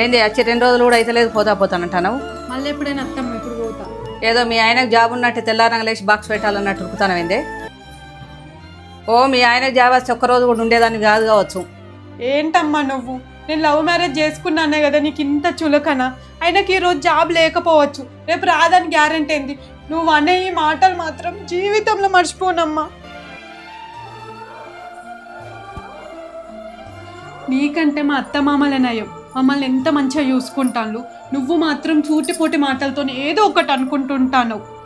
ఏంది వచ్చి రెండు రోజులు కూడా అయితే లేదు పోతా పోతానంటాను మళ్ళీ ఎప్పుడైనా అత్తమ్మ ఇప్పుడు పోతా? ఏదో మీ ఆయనకు జాబ్ ఉన్నట్టు తెల్లారంగా లేచి బాక్స్ పెట్టాలన్నట్టు ఉరుకుతాను ఏందే? ఓ మీ ఆయనకు జాబ్ వస్తే ఒక్క రోజు కూడా ఉండేదాన్ని కాదు కావచ్చు. ఏంటమ్మా నువ్వు? నేను లవ్ మ్యారేజ్ చేసుకున్నానే కదా నీకు ఇంత చులకన. ఆయనకి ఈ రోజు జాబ్ లేకపోవచ్చు. రేపు రాదని గ్యారెంటీ ఏంది? నువ్వు అనే ఈ మాటలు మాత్రం జీవితంలో మర్చిపోనమ్మా. నీకంటే మా అత్త నయం. మమ్మల్ని ఎంత మంచిగా చూసుకుంటాను నువ్వు మాత్రం చూటిపోటి మాటలతో ఏదో ఒకటి అనుకుంటుంటాను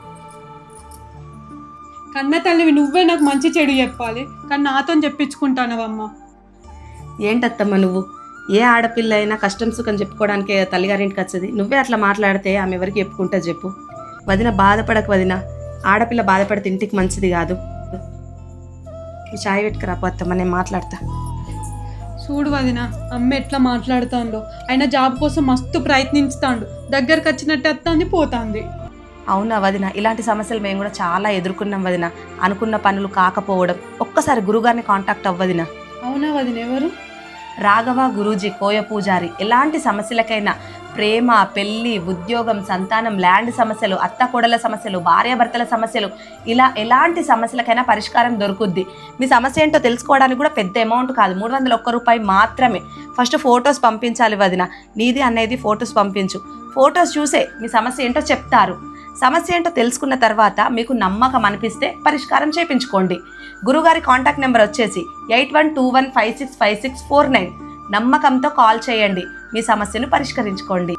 కన్న తల్లివి నువ్వే నాకు మంచి చెడు చెప్పాలి కానీ నాతో చెప్పించుకుంటానవమ్మా. ఏంటత్తమ్మ నువ్వు? ఏ ఆడపిల్ల అయినా కష్టం సుఖం చెప్పుకోవడానికి తల్లిగారింటికి వచ్చేది? నువ్వే అట్లా మాట్లాడితే ఆమె ఎవరికి చెప్పుకుంటా చెప్పు. వదిన బాధపడక వదిన. ఆడపిల్ల బాధపడితే ఇంటికి మంచిది కాదు. చాయ్ పెట్టుకురా అత్తమ్మ నేను మాట్లాడతా. చూడు వదిన అమ్మ ఎట్లా మాట్లాడుతాందో. ఆయన జాబ్ కోసం మస్తు ప్రయత్నిస్తాడు దగ్గరకు వచ్చినట్టు వస్తుంది పోతుంది. అవునా వదిన ఇలాంటి సమస్యలు మేము కూడా చాలా ఎదుర్కొన్నాం వదిన. అనుకున్న పనులు కాకపోవడం. ఒక్కసారి గురుగారిని కాంటాక్ట్ అవ్వదిన. అవునా వదిన ఎవరు? రాఘవ గురూజీ కోయ పూజారి ఎలాంటి సమస్యలకైనా ప్రేమ పెళ్ళి ఉద్యోగం సంతానం ల్యాండ్ సమస్యలు అత్త కోడల సమస్యలు భార్యాభర్తల సమస్యలు ఇలా ఎలాంటి సమస్యలకైనా పరిష్కారం దొరుకుద్ది. మీ సమస్య ఏంటో తెలుసుకోవడానికి కూడా పెద్ద అమౌంట్ కాదు. మూడు వందల ఒక్క రూపాయి మాత్రమే. ఫస్ట్ ఫొటోస్ పంపించాలి వదిన. నీది అనేది ఫొటోస్ పంపించు. ఫొటోస్ చూసే మీ సమస్య ఏంటో చెప్తారు. సమస్య ఏంటో తెలుసుకున్న తర్వాత మీకు నమ్మకం అనిపిస్తే పరిష్కారం చేపించుకోండి గురుగారి కాంటాక్ట్ నెంబర్ వచ్చేసి eight one two one five six five six four nine. నమ్మకంతో కాల్ చేయండి. మీ సమస్యను పరిష్కరించుకోండి.